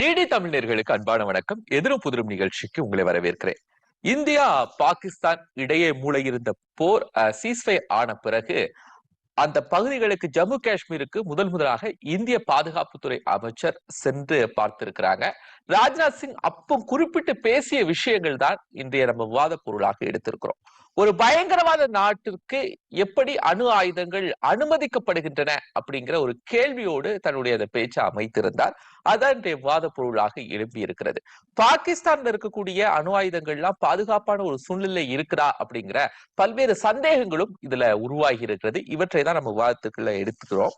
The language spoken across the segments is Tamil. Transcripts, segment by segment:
டிடி தமிழர்களுக்கு அன்பான வணக்கம். எதிரும் புதிரும் நிகழ்ச்சிக்கு உங்களை வரவேற்கிறேன். இந்தியா பாகிஸ்தான் இடையே மூளையிருந்த போர் சீஸ்ஃபை ஆன பிறகு அந்த பகுதிகளுக்கு ஜம்மு காஷ்மீருக்கு முதல் முதலாக இந்திய பாதுகாப்புத்துறை அமைச்சர் சென்று பார்த்திருக்கிறாங்க. ராஜ்நாத் சிங் அப்போ குறிப்பிட்டு பேசிய விஷயங்கள் தான் இன்றைய நம்ம விவாத பொருளாக எடுத்திருக்கிறோம். ஒரு பயங்கரவாத நாட்டிற்கு எப்படி அணு ஆயுதங்கள் அனுமதிக்கப்படுகின்றன அப்படிங்கிற ஒரு கேள்வியோடு தன்னுடைய அந்த பேச்சை அமைத்திருந்தார். அதான் இன்றைய விவாத பொருளாக எழுப்பி இருக்கிறது பாகிஸ்தான்ல இருக்கக்கூடிய அணு ஆயுதங்கள்லாம் பாதுகாப்பான ஒரு சூழ்நிலை இருக்கிறா அப்படிங்கிற பல்வேறு சந்தேகங்களும் இதுல உருவாகி இருக்கிறது. இவற்றை தான் நம்ம விவாதத்துக்குள்ள எடுத்துக்கிறோம்.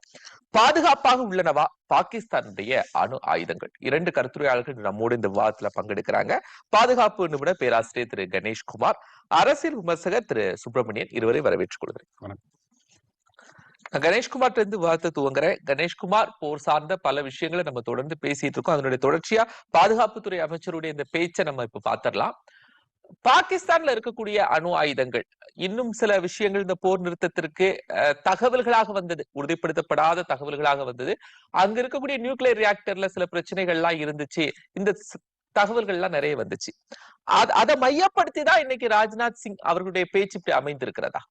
பாதுகாப்பாக உள்ளனவா பாகிஸ்தானுடைய அணு ஆயுதங்கள்? இரண்டு கருத்துரையாளர்கள் நம்மோடு இந்த விவாதத்துல பங்கெடுக்கிறாங்க. பாதுகாப்பு நிபுணர் பேராசிரியர் திரு கணேஷ்குமார் அரசியல் விமர்சகர் திரு சுப்பிரமணியன் இருவரை வரவேற்றுக் கொள்கிறேன். கணேஷ்குமார் இருந்து வார்த்தை துவங்குறேன். கணேஷ்குமார் போர் சார்ந்த பல விஷயங்களை நம்ம தொடர்ந்து பேசிட்டு இருக்கோம். அதனுடைய தொடர்ச்சியா பாதுகாப்புத்துறை அமைச்சருடைய இந்த பேச்சை நம்ம இப்ப பாத்திரலாம் பாகிஸ்தான்ல இருக்கக்கூடிய அணு ஆயுதங்கள் இன்னும் சில விஷயங்கள் இந்த போர் நிறுத்தத்திற்கு தகவல்களாக வந்தது உறுதிப்படுத்தப்படாத தகவல்களாக வந்தது. அங்க இருக்கக்கூடிய நியூக்ளியர் ரியாக்டர்ல சில பிரச்சனைகள்லாம் இருந்துச்சு. இந்த தகவல்கள்லாம் நிறைய வந்துச்சு. அதை மையப்படுத்தி தான் இன்னைக்கு ராஜ்நாத் சிங் அவர்களுடைய பேச்சு இப்படி அமைந்திருக்கிறதா?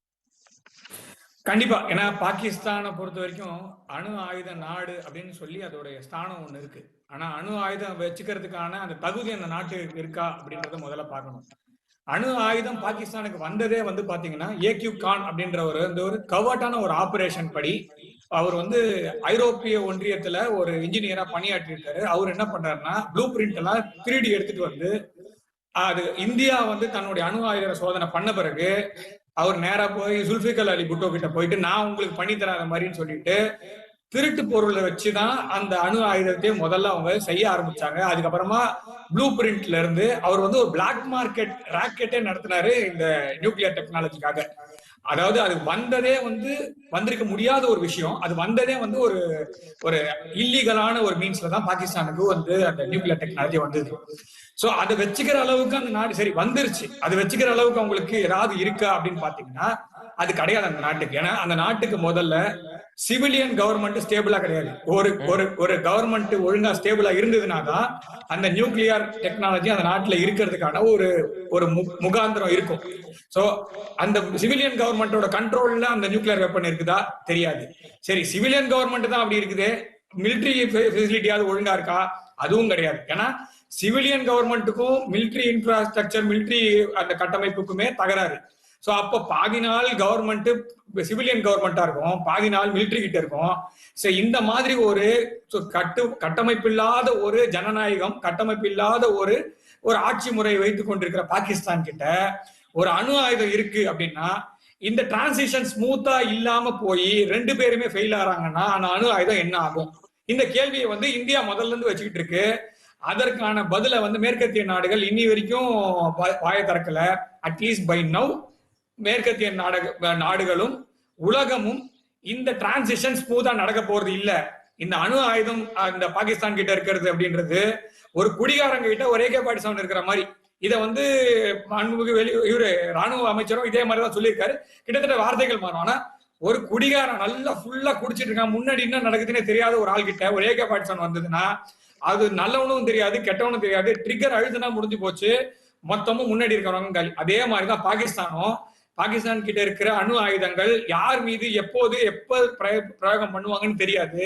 கண்டிப்பா. ஏன்னா பாகிஸ்தானை பொறுத்த வரைக்கும் அணு ஆயுத நாடு அப்படின்னு சொல்லி அதோடைய ஸ்தானம் ஒண்ணு இருக்கு. ஆனா அணு ஆயுதம் வச்சுக்கிறதுக்கான அந்த தகுதி அந்த நாட்டுக்கு இருக்கா அப்படின்றத முதல்ல பார்க்கணும். அணு ஆயுதம் பாகிஸ்தானுக்கு வந்ததே வந்து பாத்தீங்கன்னா ஏக்யூ கான் அப்படின்ற ஒரு இந்த ஒரு கவர்ட்டான ஒரு ஆபரேஷன் படி அவர் வந்து ஐரோப்பிய ஒன்றியத்துல ஒரு இன்ஜினியரா பணியாற்றி இருக்காரு அவர் என்ன பண்றாருன்னா ப்ளூ பிரிண்ட் எல்லாம் திருடி எடுத்துட்டு வந்து அது இந்தியா வந்து தன்னுடைய அணு ஆயுத சோதனை பண்ண பிறகு அவர் நேரா போய் சுல்பிகல் அலி புட்டோ கிட்ட போயிட்டு நான் உங்களுக்கு பண்ணி தராத மாதிரின்னு சொல்லிட்டு திருட்டு பொருளை வச்சுதான் அந்த அணு ஆயுதத்தையும் முதல்ல அவங்க செய்ய ஆரம்பிச்சாங்க. அதுக்கப்புறமா ப்ளூ பிரிண்ட்ல இருந்து அவர் வந்து ஒரு பிளாக் மார்க்கெட் ராக்கெட்டே நடத்தினாரு இந்த நியூக்ளியர் டெக்னாலஜிக்காக அதாவது அது வந்ததே வந்து வந்திருக்க முடியாத ஒரு விஷயம். அது வந்ததே வந்து ஒரு ஒரு இல்லீகலான ஒரு மீன்ஸ்ல தான் பாகிஸ்தானுக்கு வந்து அந்த நியூக்ளியர் டெக்னாலஜி வந்தது. சோ அதை வச்சுக்கிற அளவுக்கு அந்த நாடு சரி வந்துருச்சு. அது வச்சுக்கிற அளவுக்கு அவங்களுக்கு ஏதாவது இருக்கா அப்படின்னு பாத்தீங்கன்னா அது கிடையாது அந்த நாட்டுக்கு. ஏன்னா அந்த நாட்டுக்கு முதல்ல சிவிலியன் கவர்மெண்ட் ஸ்டேபிளா கிடையாது. ஒரு ஒரு ஒரு கவர்மெண்ட் ஒழுங்கா ஸ்டேபிளா இருந்ததுனா தான் அந்த நியூக்ளியர் டெக்னாலஜி அந்த நாட்டுல இருக்கிறதுக்கான ஒரு ஒரு முகாந்திரம் இருக்கும். சோ அந்த சிவிலியன் கவர்மெண்டோட கண்ட்ரோல்ல அந்த நியூக்ளியர் வெப்பன் இருக்குதா? தெரியாது. சரி சிவிலியன் கவர்மெண்ட் தான் அப்படி இருக்குது. மிலிட்ரி ஃபெசிலிட்டியாவது ஒழுங்கா இருக்கா? அதுவும் கிடையாது. ஏன்னா சிவிலியன் கவர்மெண்ட்டுக்கும் மிலிட்ரி இன்ஃப்ராஸ்ட்ரக்சர் மிலிட்ரி அந்த கட்டமைப்புக்குமே தகராறு. ஸோ அப்போ பாதி நாள் கவர்மெண்ட் சிவிலியன் கவர்மெண்டா இருக்கும். பாதி நாள் மிலிட்ரி கிட்ட இருக்கும். ஸோ இந்த மாதிரி ஒரு கட்டு கட்டமைப்பு இல்லாத ஒரு ஜனநாயகம் கட்டமைப்பு இல்லாத ஒரு ஒரு ஆட்சி முறையை வைத்துக் கொண்டிருக்கிற பாகிஸ்தான் கிட்ட ஒரு அணு ஆயுதம் இருக்கு அப்படின்னா இந்த டிரான்சிஷன் ஸ்மூத்தா இல்லாம போய் ரெண்டு பேருமே ஃபெயில் ஆறாங்கன்னா அந்த அணு ஆயுதம் என்ன ஆகும்? இந்த கேள்வியை வந்து இந்தியா முதல்ல இருந்து வச்சுக்கிட்டு இருக்கு. அதற்கான பதில வந்து மேற்கத்திய நாடுகள் இன்னி வரைக்கும் வாய திறக்கல. அட்லீஸ்ட் பை நவ் மேற்கத்திய நாடக நாடுகளும் உலகமும் இந்த டிரான்சிஷன் ஸ்மூதா நடக்க போறது இல்ல. இந்த அணு ஆயுதம் இந்த பாகிஸ்தான் கிட்ட இருக்கிறது அப்படின்றது ஒரு குடிகாரங்க கிட்ட ஒரே கே பாகிஸ்தான் இருக்கிற மாதிரி. இதை வந்து மாண்புமிகு வெளி இவரு ராணுவ அமைச்சரும் இதே மாதிரி தான் சொல்லியிருக்காரு. கிட்டத்தட்ட வார்த்தைகள் மாறும். ஆனா ஒரு குடிகாரன் நல்லா ஃபுல்லா குடிச்சிட்டு இருக்கான். முன்னாடி என்ன நடக்குதுன்னே தெரியாத ஒரு ஆள் கிட்ட ஒரு ஏகே சவுண்ட் வந்ததுன்னா அது நல்லவனும் தெரியாது கெட்டவனும் தெரியாது. ட்ரிகர் அழுதுனா முடிஞ்சு போச்சு. மொத்தமும் முன்னாடி இருக்கிறவங்க காலி. அதே மாதிரிதான் பாகிஸ்தானும் பாகிஸ்தான் கிட்ட இருக்கிற அணு ஆயுதங்கள் யார் மீது எப்போது எப்ப பிரயோகம் பண்ணுவாங்கன்னு தெரியாது.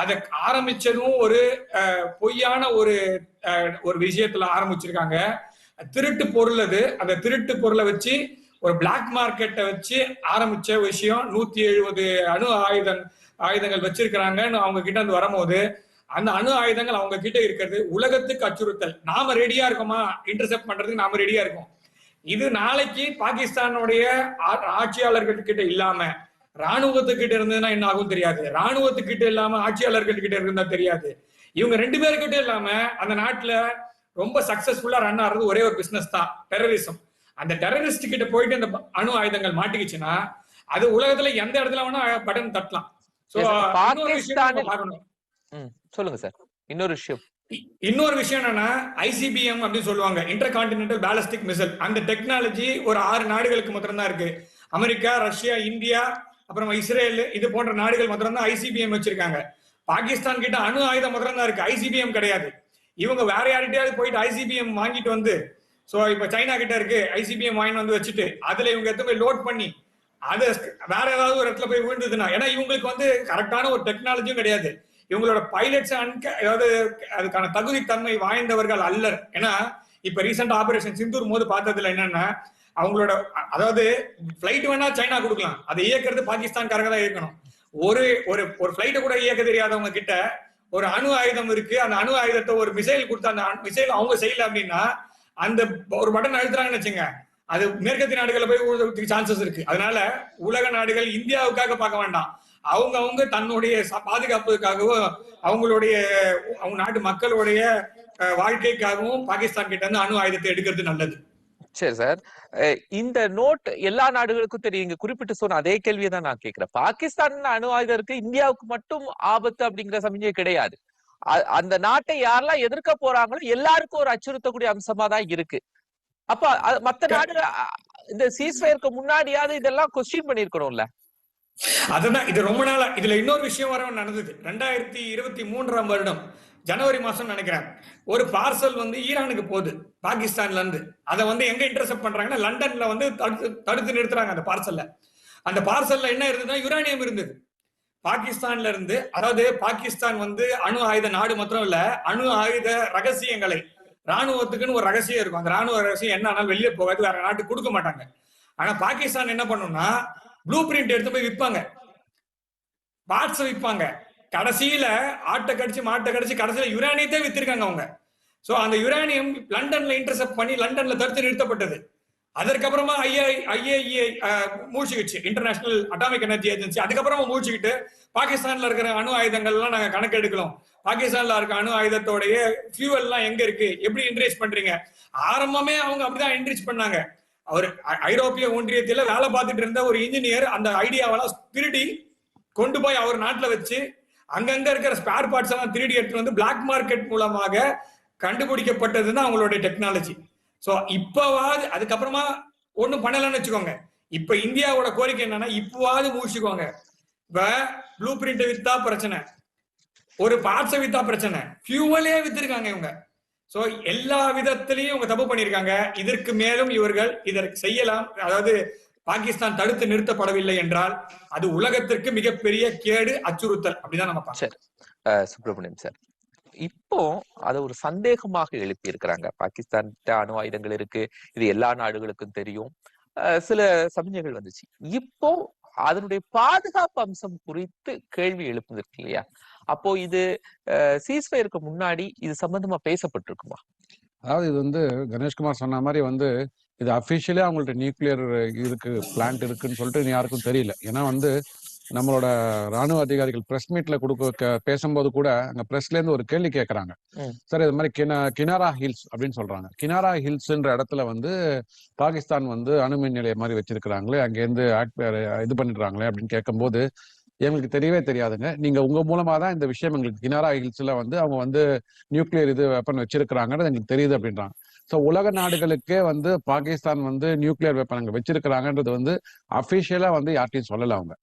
அதை ஆரம்பிச்சதும் ஒரு பொய்யான ஒரு ஒரு விஷயத்துல ஆரம்பிச்சிருக்காங்க. திருட்டு பொருள் அது. அந்த திருட்டு பொருளை வச்சு ஒரு பிளாக் மார்க்கெட்டை வச்சு ஆரம்பிச்ச விஷயம். நூத்தி எழுபது அணு ஆயுதம் ஆயுதங்கள் வச்சிருக்கிறாங்கன்னு அவங்க கிட்ட இருந்து வரும்போது அந்த அணு ஆயுதங்கள் அவங்க கிட்ட இருக்கிறது உலகத்துக்கு அச்சுறுத்தல். நாம ரெடியா இருக்கோமா? இன்டர்செப்ட் பண்றதுக்கு நாம ரெடியா இருக்கோம். இது நாளைக்கு பாகிஸ்தானுடைய ஆட்சியாளர்கள் கிட்ட இல்லாம ராணுவத்துக்கிட்ட இருந்ததுன்னா என்ன ஆகும் தெரியாது. ராணுவத்துக்கிட்ட இல்லாம ஆட்சியாளர்கள் கிட்ட இருந்தா தெரியாது. இவங்க ரெண்டு பேருக்கிட்ட இல்லாம அந்த நாட்டுல ரொம்ப சக்சஸ்ஃபுல்லா ரன் ஆறது ஒரே ஒரு பிசினஸ் தான் டெரரிசம் அந்த டெரரிஸ்ட் கிட்ட போயிட்டு அந்த அணு ஆயுதங்கள் மாட்டிக்கிச்சுன்னா அது உலகத்துல எந்த இடத்துல வேணா பட்டன் தட்டலாம். சொல்லுங்க சார் இன்னொரு விஷயம். இன்னொரு விஷயம் என்னன்னா ஐசிபிஎம் அப்படின்னு சொல்லுவாங்க. இன்டர் கான்டினென்டல் பேலஸ்டிக் மிசைல் அந்த டெக்னாலஜி ஒரு ஆறு நாடுகளுக்கு மாத்திரம் இருக்கு. அமெரிக்கா ரஷ்யா இந்தியா அப்புறம் இஸ்ரேல் இது போன்ற நாடுகள் மாத்திரம்தான் ஐசிபிஎம் வச்சிருக்காங்க. பாகிஸ்தான் கிட்ட அணு ஆயுதம் மாத்திரம் தான் இருக்கு ஐசிபிஎம் கிடையாது. இவங்க வேற யார்கிட்டயாவது போயிட்டு ஐசிபிஎம் வாங்கிட்டு வந்து சோ இப்ப சைனா கிட்ட இருக்கு. ஐசிபிஎம் வாங்கிட்டு வந்து வச்சுட்டு அதுல இவங்க எடுத்து போய் லோட் பண்ணி அது வேற ஏதாவது ஒரு இடத்துல போய் விழுந்ததுன்னா ஏன்னா இவங்களுக்கு வந்து கரெக்டான ஒரு டெக்னாலஜியும் கிடையாது. இவங்களோட பைலட்ஸ் அதாவது அதுக்கான தகுதி தன்மை வாய்ந்தவர்கள் அல்லர். ஏன்னா இப்ப ரீசெண்ட் ஆபரேஷன் சிந்தூர் போது பார்த்ததுல என்னன்னா அவங்களோட அதாவது பிளைட் வேணா சைனா கொடுக்கலாம். அதை இயக்குறது பாகிஸ்தான்காரங்க தான் இயக்கணும். ஒரு ஒரு ஒரு பிளைட்டை கூட இயக்க தெரியாதவங்க கிட்ட ஒரு அணு ஆயுதம் இருக்கு. அந்த அணு ஆயுதத்தை ஒரு மிசைல் கொடுத்து அந்த மிசைல் அவங்க செய்யல அப்படின்னா அந்த ஒரு பட்டன் அழுத்துறாங்கன்னு வச்சுங்க. அது மேற்கத்திய நாடுகளை போய் சான்சஸ் இருக்கு. அதனால உலக நாடுகள் இந்தியாவுக்காக பார்க்க வேண்டாம். அவங்க அவங்க தன்னுடைய பாதுகாப்புக்காகவும் அவங்களுடைய அவங்க நாட்டு மக்களுடைய வாழ்க்கைக்காகவும் பாகிஸ்தான் கிட்ட இருந்து அணு ஆயுதத்தை எடுக்கிறது நல்லது. சரி சார் இந்த நோட் எல்லா நாடுகளுக்கும் தெரியும். இங்க குறிப்பிட்டு சொன்ன அதே கேள்வியை தான் நான் கேட்கிறேன். பாகிஸ்தான் அணு ஆயுதம் இருக்கு இந்தியாவுக்கு மட்டும் ஆபத்து அப்படிங்கிற சமஞ்சை கிடையாது. அந்த நாட்டை யாரெல்லாம் எதிர்க்க போறாங்களோ எல்லாருக்கும் ஒரு அச்சுறுத்தக்கூடிய அம்சமா தான் இருக்கு. அப்ப மத்த நாடு இந்த சீஸ்ஃபயருக்கு முன்னாடியாவது இதெல்லாம் கொஸ்டின் பண்ணிருக்கணும்ல அதுதான் இது ரொம்ப நாளா இதுல இன்னொரு விஷயம் வர நடந்தது. ரெண்டாயிரத்தி இருபத்தி மூன்றாம் வருடம் ஜனவரி மாசம் நினைக்கிறேன். ஒரு பார்சல் வந்து ஈரானுக்கு போகுது பாகிஸ்தான்ல இருந்து அதை வந்து எங்க இன்டர்செப்ட் பண்றாங்கன்னா லண்டன்ல வந்து தடுத்து தடுத்து நிறுத்துறாங்க அந்த பார்சல்ல அந்த பார்சல்ல என்ன இருந்ததுன்னா யுரேனியம் இருந்தது. பாகிஸ்தான்ல இருந்து அதாவது பாகிஸ்தான் வந்து அணு ஆயுத நாடு மாத்திரம் இல்ல அணு ஆயுத ரகசியங்களை ராணுவத்துக்குன்னு ஒரு ரகசியம் இருக்கும். அந்த ராணுவ ரகசியம் என்ன ஆனாலும் வெளியே போகாது வேற நாட்டுக்கு கொடுக்க மாட்டாங்க. ஆனா பாகிஸ்தான் என்ன பண்ணும்னா ப்ளூ பிரிண்ட் எடுத்து போய் விற்பாங்க பார்ட்ஸ் விற்பாங்க கடைசியில ஆட்டை கடிச்சு மாட்டை கடிச்சு கடைசியில யுரேனியத்தை வித்திருக்காங்க அவங்க. சோ அந்த யுரேனியம் லண்டன்ல இன்டர்செப்ட் பண்ணி லண்டன்ல தடுத்து நிறுத்தப்பட்டது. அதற்கப்புறமா ஐஏ ஐஏஇஏ மூழ்கிச்சு இன்டர்நேஷனல் அட்டாமிக் எனர்ஜி ஏஜென்சி அதுக்கப்புறமா மூழ்கிக்கிட்டு பாகிஸ்தான்ல இருக்கிற அணு ஆயுதங்கள்லாம் நாங்க கணக்கு எடுக்கலாம் பாகிஸ்தான்ல இருக்க அணு ஆயுதத்தோடைய ஃபியூவல் எல்லாம் எங்க இருக்கு? எப்படி என்ரேஜ் பண்றீங்க? ஆரம்பமே அவங்க அப்படிதான் என்ரேஜ் பண்ணாங்க. அவர் ஐரோப்பிய ஒன்றியத்துல வேலை பார்த்துட்டு இருந்த ஒரு இன்ஜினியர் அந்த ஐடியாவெல்லாம் திருடி கொண்டு போய் அவர் நாட்டுல வச்சு அங்கங்க இருக்கிற ஸ்பேர் பார்ட்ஸ் எல்லாம் திருடி எடுத்து வந்து பிளாக் மார்க்கெட் மூலமாக கண்டுபிடிக்கப்பட்டதுதான் அவங்களுடைய டெக்னாலஜி சோ இப்பவாது அதுக்கப்புறமா ஒன்றும் பண்ணலன்னு வச்சுக்கோங்க. இப்ப இந்தியாவோட கோரிக்கை என்னன்னா இப்பவாது முடிச்சுக்கோங்க இப்ப ப்ளூ பிரிண்ட் வித்தா பிரச்சனை. ஒரு பார்ட்ஸை வித்தா பிரச்சனை. ஃபியூவலே வித்திருக்காங்க இவங்க. சோ எல்லா விதத்திலையும் இவங்க தப்பு பண்ணியிருக்காங்க. இதற்கு மேலும் இவர்கள் இதற்கு செய்யலாம். அதாவது பாகிஸ்தான் தடுத்து நிறுத்தப்படவில்லை என்றால் அது உலகத்திற்கு மிகப்பெரிய கேடு அச்சுறுத்தல். அப்படிதான் நம்ம பார்க்கணும். சுப்பிரமணியம் சார். இப்போ அதை ஒரு சந்தேகமாக எழுப்பி இருக்கிறாங்க பாகிஸ்தான் அணு ஆயுதங்கள் இருக்கு. இது எல்லா நாடுகளுக்கும் தெரியும். சில சமிஞர்கள் வந்துச்சு. இப்போ அதனுடைய பாதுகாப்பு அம்சம் குறித்து கேள்வி எழுப்புவதற்கு இல்லையா? அப்போ இது சீஸ்ஃபயருக்கு முன்னாடி இது சம்பந்தமா பேசப்பட்டிருக்குமா? அதாவது இது வந்து கணேஷ்குமார் சொன்ன மாதிரி வந்து இது அஃபிஷியலா அவங்கள்ட்ட நியூக்ளியர் இருக்கு பிளான்ட் இருக்குன்னு சொல்லிட்டு யாருக்கும் தெரியல. ஏன்னா வந்து நம்மளோட ராணுவ அதிகாரிகள் பிரஸ் மீட்ல கொடுக்க பேசும்போது கூட அங்க பிரஸ்ல இருந்து ஒரு கேள்வி கேட்கறாங்க. சார் இது மாதிரி கினா கினாரா ஹில்ஸ் அப்படின்னு சொல்றாங்க. கினாரா ஹில்ஸ்ன்ற இடத்துல வந்து பாகிஸ்தான் வந்து அணுமின் நிலையம் மாதிரி வச்சிருக்கிறாங்களே அங்க இருந்து இது பண்ணிடுறாங்களே அப்படின்னு கேட்கும்போது எங்களுக்கு தெரியவே தெரியாதுங்க. நீங்க உங்க மூலமா தான் இந்த விஷயம் எங்களுக்கு கினாரா ஹில்ஸ்ல வந்து அவங்க வந்து நியூக்ளியர் இது வெப்பன் வச்சிருக்கிறாங்கன்னு எங்களுக்கு தெரியுது அப்படின்றாங்க. ஸோ உலக நாடுகளுக்கே வந்து பாகிஸ்தான் வந்து நியூக்ளியர் வெப்பன் அங்க வச்சிருக்கிறாங்கன்றது வந்து அபிஷியலா வந்து யார்ட்டையும் சொல்லல அவங்க.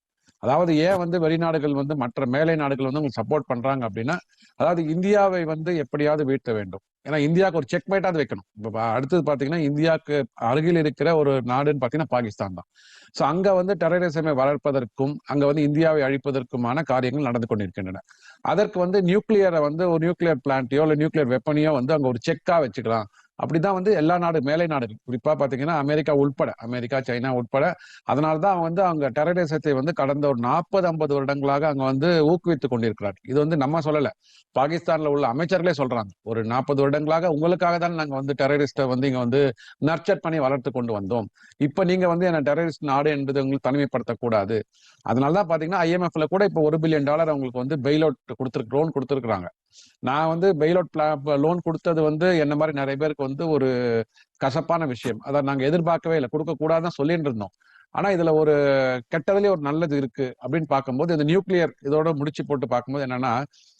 அதாவது ஏன் வந்து வெளிநாடுகள் வந்து மற்ற மேலை நாடுகள் வந்து உங்களுக்கு சப்போர்ட் பண்றாங்க அப்படின்னா அதாவது இந்தியாவை வந்து எப்படியாவது வீழ்த்த வேண்டும். ஏன்னா இந்தியாவுக்கு ஒரு செக் மேட்டாவது வைக்கணும். இப்போ அடுத்தது பாத்தீங்கன்னா இந்தியாவுக்கு அருகில் இருக்கிற ஒரு நாடுன்னு பாத்தீங்கன்னா பாகிஸ்தான் தான். ஸோ அங்க வந்து டெரரிசமை வளர்ப்பதற்கும் அங்க வந்து இந்தியாவை அழிப்பதற்குமான காரியங்கள் நடந்து கொண்டிருக்கின்றன. அதற்கு வந்து நியூக்ளியரை வந்து ஒரு நியூக்ளியர் பிளான்ட்டையோ இல்லை நியூக்ளியர் வெப்பனையோ வந்து அங்கே ஒரு செக்கா வச்சுக்கலாம். அப்படிதான் வந்து எல்லா நாடு மேலை நாடுகள். குறிப்பா பாத்தீங்கன்னா அமெரிக்கா உட்பட அமெரிக்கா சைனா உட்பட. அதனாலதான் தான் வந்து அவங்க டெரரிசத்தை வந்து கடந்த ஒரு நாற்பது ஐம்பது வருடங்களாக அங்க வந்து ஊக்குவித்துக் கொண்டிருக்கிறார் இது வந்து நம்ம சொல்லல. பாகிஸ்தான்ல உள்ள அமைச்சர்களே சொல்றாங்க. ஒரு நாற்பது வருடங்களாக உங்களுக்காக தான் நாங்க வந்து டெரரிஸ்ட்டை வந்து இங்க வந்து நர்ச்சர் பண்ணி வளர்த்து கொண்டு வந்தோம். இப்ப நீங்க வந்து என்ன டெரரிஸ்ட் நாடு என்பது உங்களுக்கு தனிமைப்படுத்தக்கூடாது. அதனாலதான் பாத்தீங்கன்னா ஐஎம்எஃப்ல கூட இப்போ ஒரு பில்லியன் டாலர் அவங்களுக்கு வந்து பெயில் அவுட் கொடுத்துருக்கு லோன் கொடுத்துருக்காங்க நான் வந்து பெயில் அவுட் லோன் கொடுத்தது வந்து என்ன மாதிரி நிறைய பேருக்கு வந்து ஒரு கசப்பான விஷயம். அதை நாங்க எதிர்பார்க்கவே இல்லை. கொடுக்க கூடாதுன்னு சொல்லிட்டு இருந்தோம். ஆனா இதுல ஒரு கெட்டதுலயே ஒரு நல்லது இருக்கு அப்படின்னு பார்க்கும்போது இந்த நியூக்ளியர் இதோட முடிச்சு போட்டு பார்க்கும்போது என்னன்னா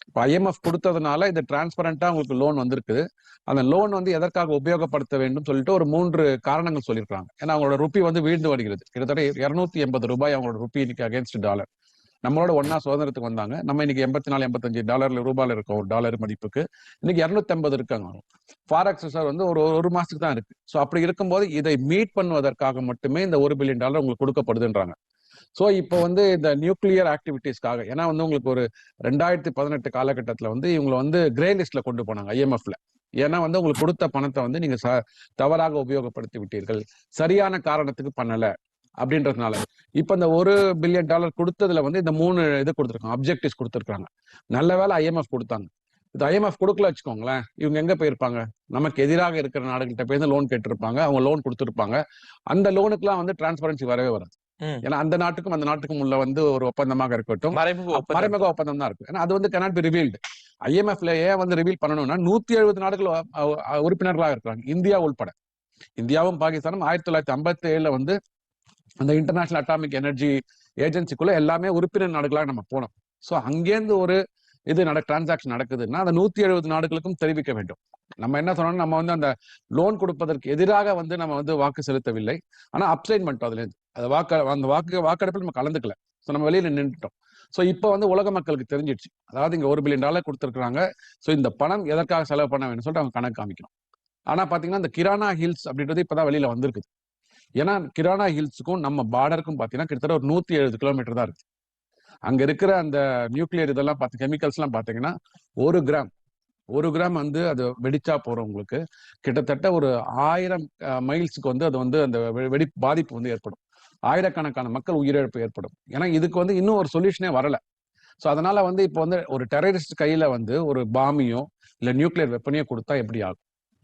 இப்போ ஐஎம்எஃப் கொடுத்ததுனால இது டிரான்ஸ்பரண்டா உங்களுக்கு லோன் வந்திருக்குது அந்த லோன் வந்து எதற்காக உபயோகப்படுத்த வேண்டும் சொல்லிட்டு ஒரு மூன்று காரணங்கள் சொல்லியிருக்காங்க ஏன்னா அவங்களோட ருப்பி வந்து வீழ்ந்து வருகிறது. கிட்டத்தட்ட இருநூத்தி எண்பது ரூபாய் அவங்களோட ருப்பி இன்னைக்கு அகேன்ஸ்ட் டாலர் நம்மளோட ஒன்னா சுதந்திரத்துக்கு வந்தாங்க. நம்ம இன்னைக்கு எண்பத்தி நாலு எண்பத்தஞ்சு டாலர்ல ரூபாயில இருக்கோம் ஒரு டாலர் மதிப்புக்கு. இன்னைக்கு இரநூத்தி ஐம்பது இருக்காங்க ஃபாரக்ஸ் ரிசர்வ் வந்து ஒரு ஒரு மாசத்துக்கு தான் இருக்கு. ஸோ அப்படி இருக்கும்போது இதை மீட் பண்ணுவதற்காக மட்டுமே இந்த ஒரு பில்லியன் டாலர் உங்களுக்கு கொடுக்கப்படுதுன்றாங்க. ஸோ இப்போ வந்து இந்த நியூக்ளியர் ஆக்டிவிட்டீஸ்க்காக ஏன்னா வந்து உங்களுக்கு ஒரு ரெண்டாயிரத்தி பதினெட்டு காலகட்டத்தில் வந்து இவங்களை வந்து கிரே லிஸ்ட்ல கொண்டு போனாங்க ஐஎம்எஃப்ல ஏன்னா வந்து உங்களுக்கு கொடுத்த பணத்தை வந்து நீங்க ச- தவறாக உபயோகப்படுத்தி விட்டீர்கள். சரியான காரணத்துக்கு பண்ணல. அப்படின்றதுனால. இப்ப இந்த ஒரு பில்லியன் டாலர் கொடுத்ததுல வந்து இந்த மூணு இது கொடுத்துருக்காங்க அப்ஜெக்டிவ்ஸ் கொடுத்துருக்காங்க. நல்ல வேலை ஐஎம்எஃப் கொடுத்தாங்க. இது ஐஎம்எஃப் கொடுக்கல வச்சுக்கோங்களேன் இவங்க எங்க போயிருப்பாங்க? நமக்கு எதிராக இருக்கிற நாடுகள்கிட்ட போய் லோன் கேட்டிருப்பாங்க அவங்க லோன் கொடுத்துருப்பாங்க. அந்த லோனுக்குலாம் வந்து டிரான்ஸ்பரன்சி வரவே வராது. ஏன்னா அந்த நாட்டுக்கும் அந்த நாட்டுக்கும் உள்ள வந்து ஒரு ஒப்பந்தமாக இருக்கட்டும். மறைமுக ஒப்பந்தம். தான் இருக்கு. ஏன்னா அது வந்து கனாட் பி ரிவீல்டு ஐஎம்எஃப்ல ஏன் வந்து ரிவீல் பண்ணணும்னா நூத்தி எழுபது நாடுகள் உறுப்பினர்களாக இருக்கிறாங்க. இந்தியா உள்பட. இந்தியாவும் பாகிஸ்தானும் ஆயிரத்தி தொள்ளாயிரத்தி ஐம்பத்தி ஏழுல வந்து அந்த இன்டர்நேஷனல் அட்டாமிக் எனர்ஜி ஏஜென்சிக்குள்ள எல்லாமே உறுப்பினர் நாடுகளாக நம்ம போனோம். ஸோ அங்கேருந்து ஒரு இது நட டிரான்சாக்ஷன் நடக்குதுன்னா அந்த நூத்தி எழுபது நாடுகளுக்கும் தெரிவிக்க வேண்டும். நம்ம என்ன சொன்னோம் நம்ம வந்து அந்த லோன் கொடுப்பதற்கு எதிராக வந்து நம்ம வந்து வாக்கு செலுத்தவில்லை. ஆனா அப்சைன் பண்ணிட்டோம் அதுல இருந்து அந்த வாக்கு அந்த வாக்கு வாக்கெடுப்பில் நம்ம கலந்துக்கல. ஸோ நம்ம வெளியில நின்றுட்டோம் ஸோ இப்போ வந்து உலக மக்களுக்கு தெரிஞ்சிடுச்சு. அதாவது இங்க ஒரு பில்லியன் டாலர் கொடுத்துருக்காங்க ஸோ இந்த பணம் எதற்காக செலவு பண்ண வேணும்னு சொல்லிட்டு அவங்க கணக்கு காமிக்கணும். ஆனா பாத்தீங்கன்னா இந்த கிரானா ஹில்ஸ் அப்படின்றது இப்பதான் வெளியில வந்திருக்குது. ஏன்னா கிரானா ஹில்ஸுக்கும் நம்ம பார்டருக்கும் பார்த்தீங்கன்னா கிட்டத்தட்ட ஒரு நூத்தி எழுபது கிலோமீட்டர் தான் இருக்கு. அங்க இருக்கிற அந்த நியூக்ளியர் இதெல்லாம் பார்த்து கெமிக்கல்ஸ் எல்லாம் பாத்தீங்கன்னா ஒரு கிராம் ஒரு கிராம் வந்து அது வெடிச்சா போறோம் உங்களுக்கு. கிட்டத்தட்ட ஒரு ஆயிரம் மைல்ஸுக்கு வந்து அது வந்து அந்த வெ- வெடி பாதிப்பு வந்து ஏற்படும். ஆயிரக்கணக்கான மக்கள் உயிரிழப்பு ஏற்படும். ஏன்னா இதுக்கு வந்து இன்னும் ஒரு சொல்யூஷனே வரல. ஸோ அதனால வந்து இப்போ வந்து ஒரு டெரரிஸ்ட் கையில வந்து ஒரு பாமியோ இல்லை நியூக்ளியர் வெப்பனையோ கொடுத்தா எப்படி ஆகும்?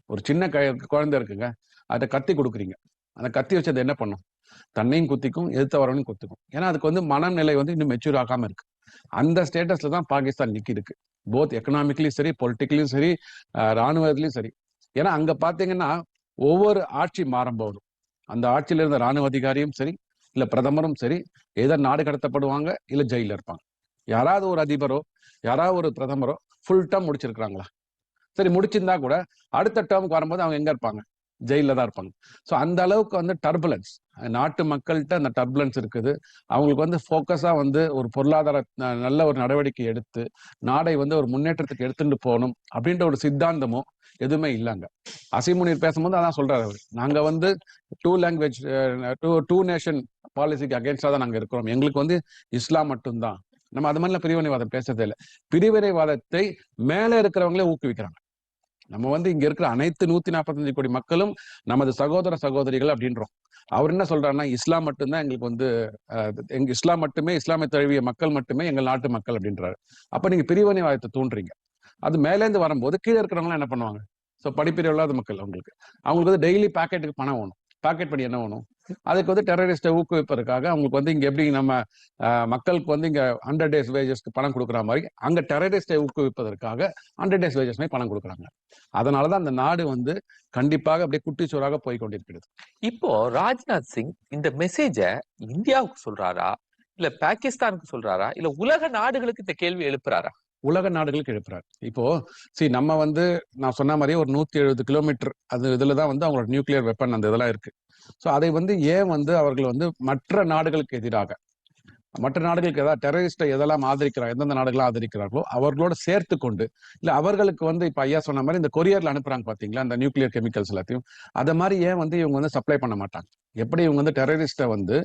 ஒரு சின்ன க குழந்தை இருக்குங்க அதை கத்தி கொடுக்குறீங்க. அந்த கத்தி வச்சது என்ன பண்ணும்? தன்னையும் குத்திக்கும் எதிர்த்த வரவனையும் குத்திக்கும். ஏன்னா அதுக்கு வந்து மனநிலை வந்து இன்னும் மெச்சூர் ஆகாம இருக்கு. அந்த ஸ்டேட்டஸ்ல தான் பாகிஸ்தான் நிக்கி இருக்கு போத் எக்கனாமிக்லயும் சரி பொலிட்டிக்கலையும் சரி அஹ் சரி. ஏன்னா அங்க பாத்தீங்கன்னா ஒவ்வொரு ஆட்சி மாறும்போதும் அந்த ஆட்சியில இருந்த ராணுவ அதிகாரியும் சரி இல்ல பிரதமரும் சரி ஏதோ நாடு கடத்தப்படுவாங்க இல்ல ஜெயில இருப்பாங்க. யாராவது ஒரு அதிபரோ யாராவது ஒரு பிரதமரோ ஃபுல் டேர்ம் முடிச்சிருக்கிறாங்களா? சரி முடிச்சிருந்தா கூட அடுத்த டேர்முக்கு வரும்போது அவங்க எங்க இருப்பாங்க? ஜெயில தான் இருப்பாங்க. ஸோ அந்த அளவுக்கு வந்து டர்புலன்ஸ் நாட்டு மக்கள்கிட்ட அந்த டர்புலன்ஸ் இருக்குது. அவங்களுக்கு வந்து ஃபோக்கஸாக வந்து ஒரு பொருளாதார நல்ல ஒரு நடவடிக்கை எடுத்து நாடை வந்து ஒரு முன்னேற்றத்துக்கு எடுத்துட்டு போகணும் அப்படின்ற ஒரு சித்தாந்தமும் எதுவுமே இல்லைங்க. அசிமுனிர் பேசும்போது அதான் சொல்றாரு அவர். நாங்கள் வந்து two language two two nation பாலிசிக்கு அகேன்ஸ்டாக தான் நாங்கள் இருக்கிறோம். எங்களுக்கு வந்து இஸ்லாம் மட்டும்தான். நம்ம அது மாதிரிலாம் பிரிவினைவாதம் பேசுறதே இல்லை. பிரிவினைவாதத்தை மேலே இருக்கிறவங்களே ஊக்குவிக்கிறாங்க. நம்ம வந்து இங்க இருக்கிற அனைத்து நூத்தி நாற்பத்தஞ்சு கோடி மக்களும் நமது சகோதர சகோதரிகள் அப்படின்றோம். அவர் என்ன சொல்றாருன்னா இஸ்லாம் மட்டும்தான் எங்களுக்கு வந்து எங்க இஸ்லாம் மட்டுமே இஸ்லாமை தழுவிய மக்கள் மட்டுமே எங்கள் நாட்டு மக்கள் அப்படின்றாரு. அப்ப நீங்க பிரிவினைவாதத்தை தூண்டுறீங்க. அது மேலேந்து வரும்போது கீழே இருக்கிறவங்க என்ன பண்ணுவாங்க? ஸோ படிப்பிரிவு இல்லாத மக்கள் அவங்களுக்கு. அவங்களுக்கு வந்து டெய்லி பாக்கெட்டுக்கு பணம் வேணும். பாக்கெட் படி என்ன வேணும்? அதுக்கு வந்து டெரரிஸ்ட்டை ஊக்குவிப்பதற்காக அவங்களுக்கு வந்து இங்க எப்படி நம்ம அஹ், மக்களுக்கு வந்து இங்க ஹண்ட்ரட் டேஸ் வேஜஸ்க்கு பணம் கொடுக்குற மாதிரி அங்க டெரரிஸ்ட்டை ஊக்குவிப்பதற்காக ஹண்ட்ரட் டேஸ் வேஜஸ் பணம் கொடுக்குறாங்க. அதனாலதான் அந்த நாடு வந்து கண்டிப்பாக அப்படியே குட்டிச்சோறாக போய் கொண்டிருக்கிறது. இப்போ ராஜ்நாத் சிங் இந்த மெசேஜ இந்தியாவுக்கு சொல்றாரா? இல்ல பாகிஸ்தானுக்கு சொல்றாரா? இல்ல உலக நாடுகளுக்கு இந்த கேள்வி எழுப்புறாரா? உலக நாடுகளுக்கு எழுப்புறாரு. இப்போ சி நம்ம வந்து நான் சொன்ன மாதிரியே ஒரு நூத்தி எழுபது கிலோமீட்டர் அது இதுல தான் வந்து அவங்களோட நியூக்ளியர் வெப்பன் அந்த இதெல்லாம் இருக்கு. ஸோ அதை வந்து ஏன் வந்து அவர்கள் வந்து மற்ற நாடுகளுக்கு எதிராக மற்ற நாடுகளுக்கு ஏதாவது டெரரிஸ்டை எதெல்லாம் ஆதரிக்கிறாங்க எந்தெந்த நாடுகளாக ஆதரிக்கிறார்களோ அவர்களோட சேர்த்து கொண்டு இல்லை அவர்களுக்கு வந்து இப்போ ஐயா சொன்ன மாதிரி இந்த கொரியரில் அனுப்புறாங்க பார்த்தீங்களா அந்த நியூக்ளியர் கெமிக்கல்ஸ் எல்லாத்தையும். அதை மாதிரி ஏன் வந்து இவங்க வந்து சப்ளை பண்ண மாட்டாங்க? எப்படி இவங்க வந்து டெரரிஸ்ட்டை வந்து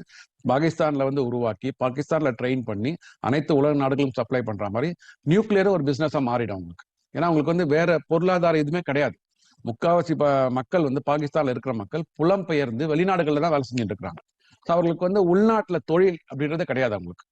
பாகிஸ்தான்ல வந்து உருவாக்கி பாகிஸ்தான்ல ட்ரெயின் பண்ணி அனைத்து உலக நாடுகளும் சப்ளை பண்ற மாதிரி நியூக்ளியரும் ஒரு பிசினஸா மாறிடும் அவங்களுக்கு. ஏன்னா அவங்களுக்கு வந்து வேற பொருளாதார எதுவுமே கிடையாது. முக்காவாசி ப- மக்கள் வந்து பாகிஸ்தான்ல இருக்கிற மக்கள் புலம்பெயர்ந்து வெளிநாடுகள்ல தான் வேலை செஞ்சுட்டு இருக்கிறாங்க. ஸோ அவர்களுக்கு வந்து உள்நாட்டுல தொழில் அப்படின்றது கிடையாது அவங்களுக்கு.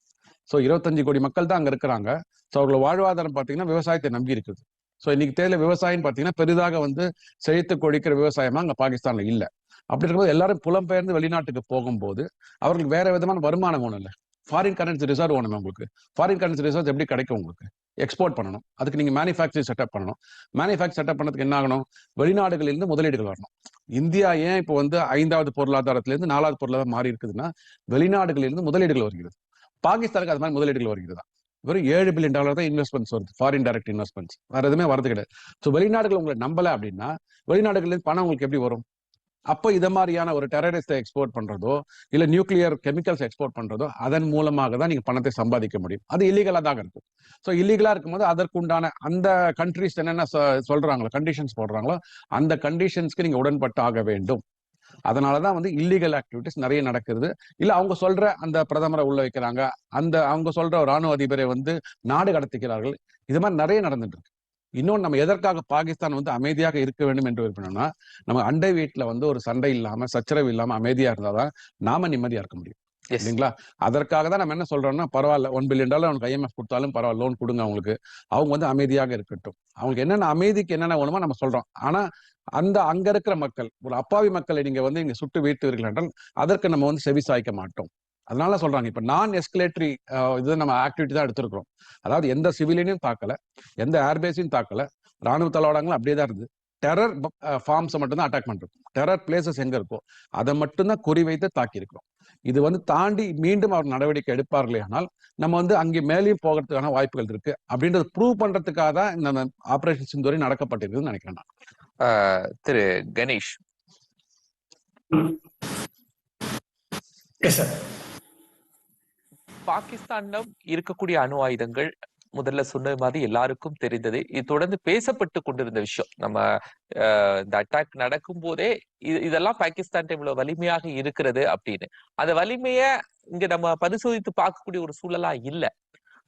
ஸோ இருபத்தஞ்சு கோடி மக்கள் தான் அங்க இருக்கிறாங்க. ஸோ அவர்களோட வாழ்வாதாரம் பார்த்தீங்கன்னா விவசாயத்தை நம்பி இருக்குது. ஸோ இன்னைக்கு தேர்தல விவசாயம் பார்த்தீங்கன்னா பெரிதாக வந்து செழித்து கொடிக்கிற விவசாயமா அங்க பாகிஸ்தான்ல இல்லை. அப்படி இருக்கும்போது எல்லாரும் புலம்பெயர்ந்து வெளிநாட்டுக்கு போகும்போது அவர்களுக்கு வேற விதமான வருமானம் ஒன்றும் இல்லை. ஃபாரின் கரன்சி ரிசர்வ் ஒன்று உங்களுக்கு. ஃபாரின் கரன்சி ரிசர்வ் எப்படி கிடைக்கும் உங்களுக்கு? எக்ஸ்போர்ட் பண்ணணும். அதுக்கு நீங்க மேனுஃபேக்சரிங் செட்டப் பண்ணணும். மேனுஃபேக்சர் செட்டப் பண்ணதுக்கு என்ன ஆகணும்? வெளிநாடுகளிலிருந்து முதலீடுகள் வரணும். இந்தியா ஏன் இப்போ வந்து ஐந்தாவது பொருளாதாரத்திலிருந்து நாலாவது பொருளாதாரம் மாறி இருக்குதுன்னா வெளிநாடுகளிலிருந்து முதலீடுகள் வருகிறது. பாகிஸ்தானுக்கு அது மாதிரி முதலீடுகள் வருகிறதா? வெறும் ஏழு பில்லியன் டாலர் தான் இன்வெஸ்ட்மெண்ட்ஸ் வருது. ஃபாரின் டைரக்ட் இன்வெஸ்ட்மெண்ட்ஸ் வேற எதுவுமே வரது கிடையாது. ஸோ வெளிநாடுகள் உங்களை நம்பலை அப்படின்னா வெளிநாடுகள்லேருந்து பணம் உங்களுக்கு எப்படி வரும்? அப்போ இதை மாதிரியான ஒரு டெரரிஸ்டை எக்ஸ்போர்ட் பண்றதோ இல்ல நியூக்ளியர் கெமிக்கல்ஸ் எக்ஸ்போர்ட் பண்றதோ அதன் மூலமாக தான் நீங்க பணத்தை சம்பாதிக்க முடியும். அது இல்லீகலா தான் இருக்கும் ஸோ இல்லீகலா இருக்கும்போது அதற்குண்டான அந்த கண்ட்ரிஸ் என்னென்ன சொல்கிறாங்களோ சொல்றாங்களோ கண்டிஷன்ஸ் போடுறாங்களோ அந்த கண்டிஷன்ஸ்க்கு நீங்க உடன்பட்டு ஆக வேண்டும் அதனாலதான் வந்து இல்லீகல் ஆக்டிவிட்டிஸ் நிறைய நடக்கிறது இல்ல அவங்க சொல்ற அந்த பிரதமரை உள்ள வைக்கிறாங்க அந்த அவங்க சொல்ற ராணுவ அதிபரை வந்து நாடு கடத்திக்கிறார்கள் இது மாதிரி நிறைய நடந்துட்டு இருக்கு. இன்னொன்று நம்ம எதற்காக பாகிஸ்தான் வந்து அமைதியாக இருக்க வேண்டும் என்று விரும்பினோம்னா நம்ம அண்டை வீட்டுல வந்து ஒரு சண்டை இல்லாம சச்சரவு இல்லாம அமைதியா இருந்தாதான் நாம நிம்மதியா இருக்க முடியும். இல்லைங்களா? அதற்காக தான் நம்ம என்ன சொல்றோம்னா பரவாயில்ல ஒன் பில்லியன் டாலர் அவனுக்கு ஐஎம்எஃப் கொடுத்தாலும் பரவாயில்ல லோன் கொடுங்க அவங்களுக்கு. அவங்க வந்து அமைதியாக இருக்கட்டும். அவங்களுக்கு என்னென்ன அமைதிக்கு என்னென்ன வேணுமோ நம்ம சொல்றோம். ஆனா அந்த அங்க இருக்கிற மக்கள் ஒரு அப்பாவி மக்களை நீங்க வந்து இங்க சுட்டு வீழ்த்துவீர்கள் என்றால் அதற்கு நம்ம வந்து செவி சாய்க்க மாட்டோம். அதனால சொல்றாங்க. இப்ப நான் எஸ்கலேட்டரி இது நம்ம ஆக்டிவிட்டி தான் எடுத்திருக்கிறோம். அதாவது எந்த சிவிலியனையும் தாக்கல எந்த ஏர்பேஸையும் தாக்கல ராணுவ தளவாடங்களும் அப்படியே தான் இருந்து டெரர் ஃபார்ம்ஸை மட்டும்தான் அட்டாக் பண்றோம். டெரர் பிளேசஸ் எங்க இருக்கோ அதை மட்டும்தான் குறிவைத்து தாக்கி இருக்கிறோம் இது வந்து தாண்டி மீண்டும் அவர் நடவடிக்கை எடுப்பார்களே ஆனால் நம்ம வந்து அங்கே மேலேயும் போகிறதுக்கான வாய்ப்புகள் இருக்கு. அப்படின்றது ப்ரூவ் பண்றதுக்காக தான் இந்த ஆபரேஷன் சிந்தூரி நடக்கப்பட்டிருக்குதுன்னு நினைக்கிறேன் நான். ஆஹ் திரு கணேஷ். எஸ் சார் பாகிஸ்தான்ல இருக்கக்கூடிய அணு ஆயுதங்கள் முதல்ல சொன்னது மாதிரி எல்லாருக்கும் தெரிந்தது. இது தொடர்ந்து பேசப்பட்டு கொண்டிருந்த விஷயம். நம்ம இந்த அட்டாக் நடக்கும் போதே இது இதெல்லாம் பாகிஸ்தான் இவ்வளவு வலிமையாக இருக்கிறது அப்படின்னு. அந்த வலிமைய இங்க நம்ம பரிசோதித்து பார்க்கக்கூடிய ஒரு சூழலா இல்ல.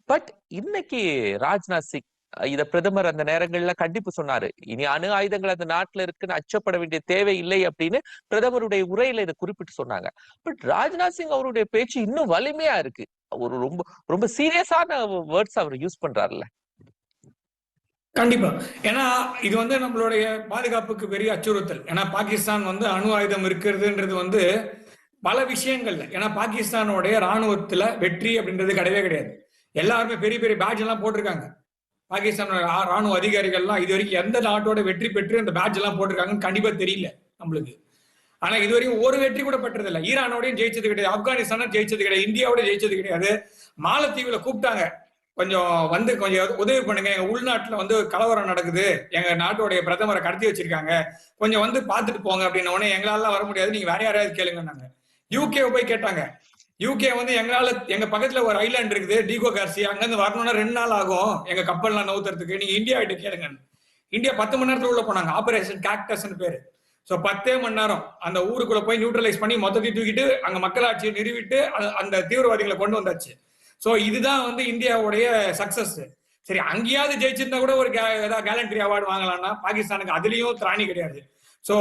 பட் இன்னைக்கு ராஜ்நாத் சிங் இத பிரதமர் அந்த நேரங்கள்ல கண்டிப்பு சொன்னாரு. இனி அணு ஆயுதங்கள் அந்த நாட்டுல இருக்குன்னு அச்சப்பட வேண்டிய தேவை இல்லை அப்படின்னு பிரதமருடைய உரையில இதை குறிப்பிட்டு சொன்னாங்க. பட் ராஜ்நாத் சிங் அவருடைய பேச்சு இன்னும் வலிமையா இருக்கு. ஒரு ரொம்ப ரொம்ப சீரியஸான வேர்ட்ஸ் அவர் யூஸ் பண்றாருல்ல. கண்டிப்பா. ஏன்னா இது வந்து நம்மளுடைய பாதுகாப்புக்கு பெரிய அச்சுறுத்தல். ஏன்னா பாகிஸ்தான் வந்து அணு ஆயுதம் இருக்கிறதுன்றது வந்து பல விஷயங்கள்ல. ஏன்னா பாகிஸ்தானுடைய ராணுவத்துல வெற்றி அப்படின்றது கிடையவே கிடையாது. எல்லாருமே பெரிய பெரிய பேட்ச் எல்லாம் போட்டிருக்காங்க. பாகிஸ்தானோட ராணுவ அதிகாரிகள்லாம் இது வரைக்கும் எந்த நாட்டோட வெற்றி பெற்று அந்த பேட்ச் எல்லாம் போட்டிருக்காங்கன்னு கண்டிப்பா தெரியல நம்மளுக்கு. ஆனா இதுவரையும் ஒரு வெற்றி கூட பெற்றதில்லை. ஈரானோடையும் ஜெயிச்சது கிடையாது. ஆப்கானிஸ்தானும் ஜெயிச்சது கிடையாது. இந்தியாவோட ஜெயிச்சது கிடையாது. மாலத்தீவுல கூப்பிட்டாங்க. கொஞ்சம் வந்து கொஞ்சம் உதவி பண்ணுங்க. எங்க உள்நாட்டுல வந்து கலவரம் நடக்குது. எங்க நாட்டுடைய பிரதமரை கடத்தி வச்சிருக்காங்க. கொஞ்சம் வந்து பார்த்துட்டு போங்க அப்படின்ன உடனே எங்களால வர முடியாது. நீங்க வேற யாரையாவது கேளுங்கன்னாங்க. யூகே போய் கேட்டாங்க. யூகே வந்து எங்களால எங்க பக்கத்துல ஒரு ஐலாண்ட் இருக்குது. டீகோ கார்சி அங்கிருந்து வரணும்னா ரெண்டு நாள் ஆகும். எங்க கப்பல்லாம் நவுத்துறதுக்கு. நீங்க இந்தியா கிட்ட கேளுங்க இந்தியா பத்து மணி நேரத்துல உள்ள போனாங்க. ஆபரேஷன் காக்டஸ்னு பேரு. ஸோ பத்தே மணி நேரம் அந்த ஊருக்குள்ள போய் நியூட்ரலைஸ் பண்ணி மொத்தத்தை தூக்கிட்டு அங்க மக்களாட்சியை நிறுவிட்டு அந்த தீவிரவாதிகளை கொண்டு வந்தாச்சு. ஸோ இதுதான் வந்து இந்தியாவுடைய சக்சஸ் சரி அங்கேயாவது ஜெயிச்சிருந்தா கூட ஒரு கே- ஏதாவது கேலண்டரி அவார்டு வாங்கலாம்னா பாகிஸ்தானுக்கு அதுலயும் திராணி கிடையாது. ஸோ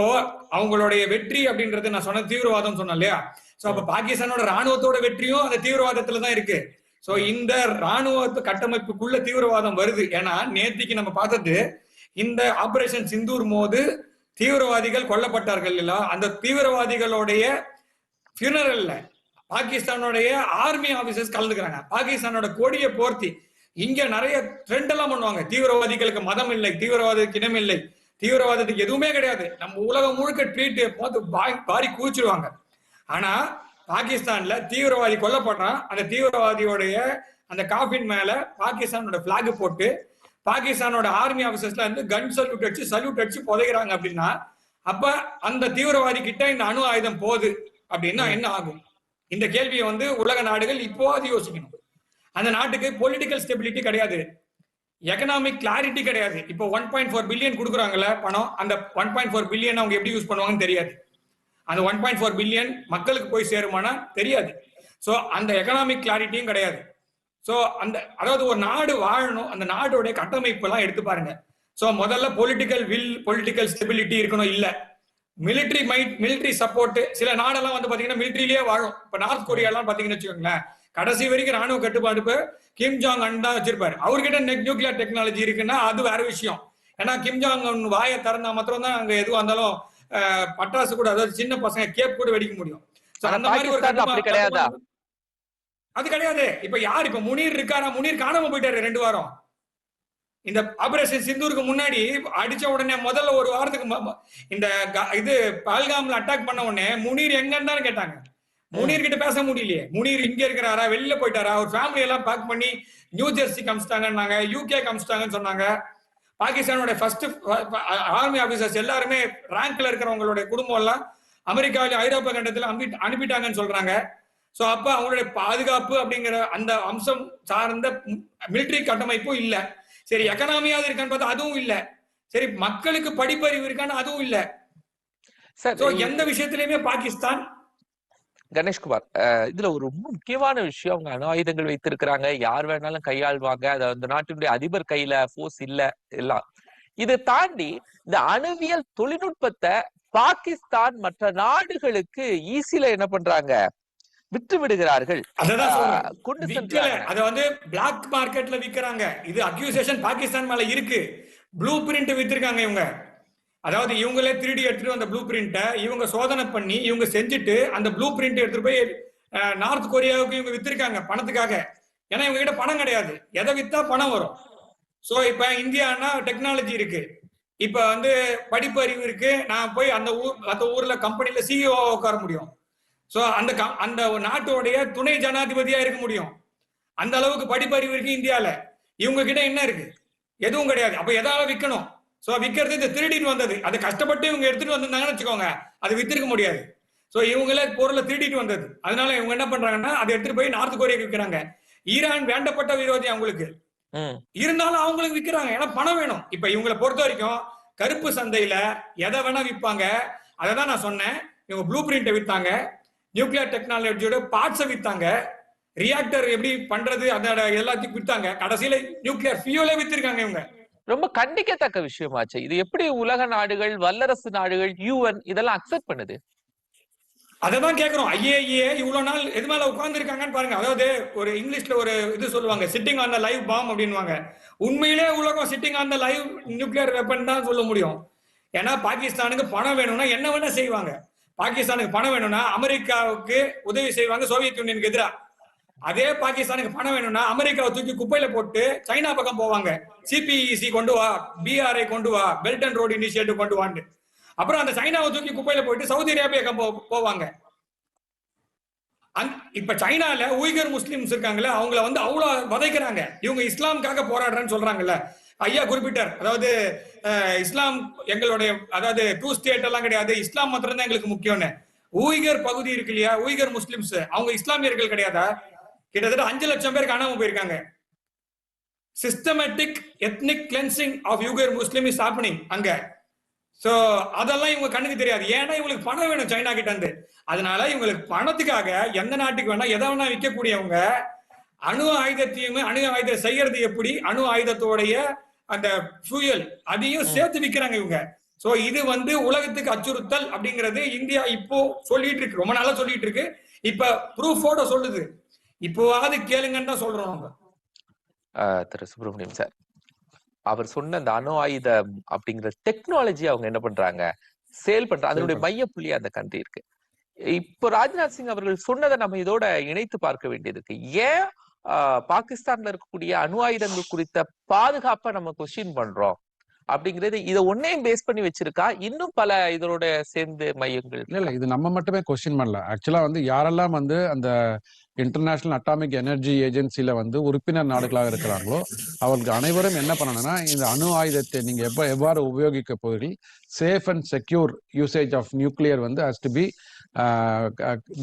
அவங்களுடைய வெற்றி அப்படின்றது நான் சொன்ன தீவிரவாதம் சொன்னேன் இல்லையா? ஸோ அப்ப பாகிஸ்தானோட ராணுவத்தோட வெற்றியும் அந்த தீவிரவாதத்துல தான் இருக்கு. ஸோ இந்த ராணுவ கட்டமைப்புக்குள்ள தீவிரவாதம் வருது. ஏன்னா நேத்திக்கு நம்ம பார்த்தது இந்த ஆபரேஷன் சிந்தூர் மோது தீவிரவாதிகள் கொல்லப்பட்டார்கள் இல்ல அந்த தீவிரவாதிகளுடைய ஃபியூனரல்ல பாகிஸ்தானுடைய ஆர்மி ஆபீசர்ஸ் கலந்துக்கிறாங்க. பாகிஸ்தானோட கொடியை போர்த்தி. இங்க நிறைய ட்ரெண்ட் எல்லாம் பண்ணுவாங்க. தீவிரவாதிகளுக்கு மதம் இல்லை தீவிரவாதத்துக்கு இனம் இல்லை. தீவிரவாதத்துக்கு எதுவுமே கிடையாது. நம்ம உலகம் முழுக்க ட்ரீட் பார்த்து பாரி குவிச்சிருவாங்க. ஆனா பாகிஸ்தான்ல தீவிரவாதி கொல்லப்படுறான். அந்த தீவிரவாதியோடைய அந்த காஃபின் மேல பாகிஸ்தானோட பிளாக் போட்டு பாகிஸ்தானோட ஆர்மி ஆபீசர்ஸ்ல இருந்து கன் சல்யூட் அடிச்சு சல்யூட் அடிச்சு புதைக்கிறாங்க அப்படின்னா அப்ப அந்த தீவிரவாதி கிட்ட இந்த அணு ஆயுதம் போகுது அப்படின்னா என்ன ஆகும்? இந்த கேள்வியை வந்து உலக நாடுகள் இப்போது யோசிக்கணும். அந்த நாட்டுக்கு பொலிட்டிக்கல் ஸ்டெபிலிட்டி கிடையாது. எக்கனாமிக் கிளாரிட்டி கிடையாது. இப்போ ஒன் பாயிண்ட் ஃபோர் பில்லியன் கொடுக்குறாங்கல்ல பணம். அந்த ஒன் பாயிண்ட் ஃபோர் பில்லியன் அவங்க எப்படி யூஸ் பண்ணுவாங்கன்னு தெரியாது. அந்த ஒன் பாயிண்ட் ஃபோர் பில்லியன் மக்களுக்கு போய் சேருமானா தெரியாது. ஸோ அந்த எக்கனாமிக் கிளாரிட்டியும் கிடையாது. ஸோ அந்த அதாவது ஒரு நாடு வாழணும் அந்த நாடோடைய கட்டமைப்பு எல்லாம் எடுத்து பாருங்க. ஸோ முதல்ல பொலிட்டிக்கல் வில் பொலிட்டிக்கல் ஸ்டெபிலிட்டி இருக்கணும் இல்ல. மிலிட்ரி மைட் மிலிட்ரி சப்போர்ட் சில நாடெல்லாம் வந்து பாத்தீங்கன்னா மிலிட்ரியிலேயே வாழும். இப்ப நார்த் கொரியா எல்லாம் பாத்தீங்கன்னு வச்சுக்கோங்களேன் கடைசி வரைக்கும் ராணுவ கட்டுப்பாடு இப்ப கிம் ஜாங் அன் தான் வச்சிருப்பாரு. அவர்கிட்ட நியூக்ளியர் டெக்னாலஜி இருக்குன்னா அது வேற விஷயம். ஏன்னா கிம் ஜாங் உன் வாயை திறந்தா மாத்திரம் தான் அங்க எதுவும் இருந்தாலும் பட்டாசு கூட அதாவது சின்ன பசங்க கேப் கூட வெடிக்க முடியும். அந்த மாதிரி ஒரு பாகிஸ்தான்ல கட்டுப்பா- அப்படி கிடையாதா? கட்டுப்பாடு- அது கிடையாது. இப்ப யார்? இப்ப முனீர் இருக்காரா? முனீர் காணாம போயிட்டாரு ரெண்டு வாரம். இந்த ஆபரேஷன் சிந்தூருக்கு முன்னாடி அடிச்ச உடனே முதல்ல ஒரு வாரத்துக்கு இந்த க- இது பல்காம்ல அட்டாக் பண்ண உடனே முனீர் எங்கன்னு கேட்டாங்க. முனீர் கிட்ட பேச முடியலையே. முனீர் இங்க இருக்கிறாரா? வெளில போயிட்டாரா? அவர் ஃபேமிலி எல்லாம் பேக் பண்ணி நியூ ஜெர்சி கமிச்சிட்டாங்கன்னாங்க யூகே கமிச்சிட்டாங்கன்னு சொன்னாங்க. பாகிஸ்தானோட ஃபர்ஸ்ட் ஆர்மி ஆபீசர்ஸ் எல்லாருமே ரேங்க்ல இருக்கிறவங்களுடைய குடும்பம் எல்லாம் அமெரிக்காவில ஐரோப்பா கண்டத்துல அனுப்பி அனுப்பிட்டாங்கன்னு சொல்றாங்க. சோ அப்ப அவங்களுடைய பாதுகாப்பு அப்படிங்கிற அந்த அம்சம் சார்ந்த மிலிட்டரி கட்டமைப்பும் இல்ல. சரி எக்கனாமியாவது இருக்கான்னு பார்த்தா அதுவும் இல்ல. சரி மக்களுக்கு படிப்பறிவு இருக்கான்னு அதுவும் இல்ல. சோ எந்த விஷயத்திலயுமே பாகிஸ்தான் கணேஷ்குமார் இதுல ஒரு ரொம்ப முக்கியமான விஷயம். அவங்க அணு ஆயுதங்கள் வைத்திருக்கிறாங்க. யார் வேணாலும் கையாள்வாங்க. அது அந்த நாட்டினுடைய அதிபர் கையில போர்ஸ் இல்ல எல்லாம். இதை தாண்டி இந்த அணுவியல் தொழில்நுட்பத்தை பாகிஸ்தான் மற்ற நாடுகளுக்கு ஈஸியில என்ன பண்றாங்க? விற்று விடுகிறார்கள் கொண்டு அத வந்து பிளாக் மார்க்கெட்ல விக்கிறாங்க. இது அக்யூசேஷன் பாகிஸ்தான் மேல இருக்கு. ப்ளூ பிரிண்ட் வித்திருக்காங்க இவங்க. அதாவது இவங்களே திருடி எடுத்துட்டு அந்த ப்ளூ பிரிண்ட்டை இவங்க சோதனை பண்ணி இவங்க செஞ்சுட்டு அந்த ப்ளூ பிரிண்ட் எடுத்துட்டு போய் நார்த் கொரியாவுக்கு இவங்க வித்திருக்காங்க பணத்துக்காக. ஏன்னா இவங்க கிட்ட பணம் கிடையாது. எதை வித்தா பணம் வரும். சோ இப்ப இந்தியானா டெக்னாலஜி இருக்கு. இப்ப வந்து படிப்பு அறிவு இருக்கு. நான் போய் அந்த ஊர் அந்த ஊர்ல கம்பெனில சிஇஓ உட்கார முடியும். சோ அந்த அந்த நாட்டோடைய துணை ஜனாதிபதியா இருக்க முடியும். அந்த அளவுக்கு படிப்பறிவு இருக்கு இந்தியால. இவங்க கிட்ட என்ன இருக்கு? எதுவும் கிடையாது. அப்ப எதால விக்கணும்? சோ விக்கிறது இந்த திருடிட்டு வந்தது. அது கஷ்டப்பட்டு இவங்க எடுத்துட்டு வந்திருந்தாங்கன்னு வச்சுக்கோங்க அது வித்திருக்க முடியாது. சோ இவங்களே பொருளை திருடிட்டு வந்தது. அதனால இவங்க என்ன பண்றாங்கன்னா அதை எடுத்துட்டு போய் நார்த் கொரியாக்கு விற்கிறாங்க ஈரான் வேண்டப்பட்ட விரோதி அவங்களுக்கு. இருந்தாலும் அவங்களுக்கு விக்கிறாங்க. ஏன்னா பணம் வேணும். இப்ப இவங்களை பொறுத்த வரைக்கும் கருப்பு சந்தையில எதை வேணா விற்பாங்க அதை தான் நான் சொன்னேன். இவங்க ப்ளூ பிரிண்ட்டை வித்தாங்க. நியூக்ளியர் டெக்னாலஜியோட பார்ட்ஸை வித்தாங்க. ரியாக்டர் எப்படி பண்றது அதோட எல்லாத்தையும் வித்தாங்க. கடைசியில நியூக்ளியர் ஃபியூலே வித்திருக்காங்க இவங்க. ரொம்ப கண்டிக்கத்தக்க விஷயமாச்சு. இது எப்படி உலக நாடுகள் வல்லரசு நாடுகள் யூஎன் இதெல்லாம் அக்செப்ட் பண்ணுது? அதை தான் கேட்கிறோம் ஐஏஏ இவ்வளவு நாள் எது மேல உட்கார்ந்து இருக்காங்கன்னு பாருங்க. அதாவது ஒரு இங்கிலீஷ்ல ஒரு இது சொல்லுவாங்க sitting on the live bomb அப்படின்வாங்க உண்மையிலே உலகம் sitting on the live nuclear weapon தான் சொல்ல முடியும். ஏன்னா பாகிஸ்தானுக்கு பணம் வேணும்னா என்ன வேணா செய்வாங்க. பாகிஸ்தானுக்கு பணம் வேணும்னா அமெரிக்காவுக்கு உதவி செய்வாங்க சோவியத் யூனியனுக்கு எதிரா. அதே பாகிஸ்தானுக்கு பணம் வேணும்னா அமெரிக்காவை தூக்கி குப்பையில போட்டு சைனா பக்கம் போவாங்க. சிபிஇசி கொண்டு வா பிஆர்ஐ கொண்டு வா பெல்ட் அண்ட் ரோடு இனிஷியேட்டிவ் கொண்டு வான்னு அப்புறம் அந்த சைனாவை தூக்கி குப்பையில போயிட்டு சவுதி அரேபியா போ- போவாங்க. அந் இப்ப சைனால உய்கர் முஸ்லிம்ஸ் இருக்காங்கல்ல அவங்கள வந்து அவ்வளவு வதைக்கிறாங்க. இவங்க இஸ்லாமுக்காக போராடுறேன்னு சொல்றாங்கல்ல. ஐயா குறிப்பிட்டார். அதாவது இஸ்லாம் எங்களுடைய அதாவது டூ ஸ்டேட் எல்லாம் கிடையாது. இஸ்லாம் மாத்திரம் தான் எங்களுக்கு முக்கியம்னு. ஊய்கர் பகுதி இருக்கு இல்லையா? Uyghur Muslims. அவங்க இஸ்லாமியர்கள் கிடையாதா? கிட்டத்தட்ட அஞ்சு லட்சம் பேர் காணாம போயிருக்காங்க. Systematic ethnic cleansing of Uyghur Muslim is happening அங்க. சோ அதெல்லாம் இவங்க கண்ணுக்கு தெரியாது. ஏன்னா இவங்களுக்கு பணம் வேணும் சைனா கிட்ட இருந்து அதனால இவங்களுக்கு பணத்துக்காக எந்த நாட்டுக்கு வேணா எதை வேணா விற்கக்கூடியவங்க அணு ஆயுதத்தையுமே அணு ஆயுதம் செய்யறது எப்படி? அணு ஆயுதத்தோடைய அந்த ஃபியூயல் அதையும் சேர்த்து விற்கிறாங்க இவங்க. சோ இது வந்து உலகத்துக்கு அச்சுறுத்தல் அப்படிங்கிறது இந்தியா இப்போ சொல்லிட்டு இருக்கு. ரொம்ப நாளா சொல்லிட்டு இருக்கு. இப்ப ப்ரூஃபோட சொல்லுது. இப்போவாவது கேளுங்கன்னு தான் சொல்றோம் அஹ் திரு சுப்பிரமணியம் சார். அவர் சொன்ன அந்த அணு ஆயுதம் அப்படிங்கிற டெக்னாலஜி அவங்க என்ன பண்றாங்க? சேல் பண்றாங்க அதனுடைய மையப்புள்ளி அந்த கண்ட்ரி இருக்கு. இப்போ ராஜ்நாத் சிங் அவர்கள் சொன்னதை நம்ம இதோட இணைத்து பார்க்க வேண்டியது இருக்கு. ஏன் பாகிஸ்தான்ல இருக்கக்கூடிய அணு ஆயுதங்கள் குறித்த பாதுகாப்பை நம்ம கொஸ்டின் பண்றோம். அப்படிங்கிறது இதை ஒன்னையும் பேஸ் பண்ணி வச்சிருக்கா? இன்னும் பல இதனோட சேர்ந்து மையங்கள் இல்ல இல்ல இது நம்ம மட்டுமே கொஸ்டின் பண்ணல. ஆக்சுவலா வந்து யாரெல்லாம் வந்து அந்த இன்டர்நேஷனல் அட்டாமிக் எனர்ஜி ஏஜென்சில வந்து உறுப்பினர் நாடுகளாக இருக்கிறாங்களோ அவர்களுக்கு அனைவரும் என்ன பண்ணணும்னா இந்த அணு ஆயுதத்தை நீங்க எப்ப எவ்வாறு உபயோகிக்க போகிறீர்கள்? Safe and secure usage of nuclear வந்து has to be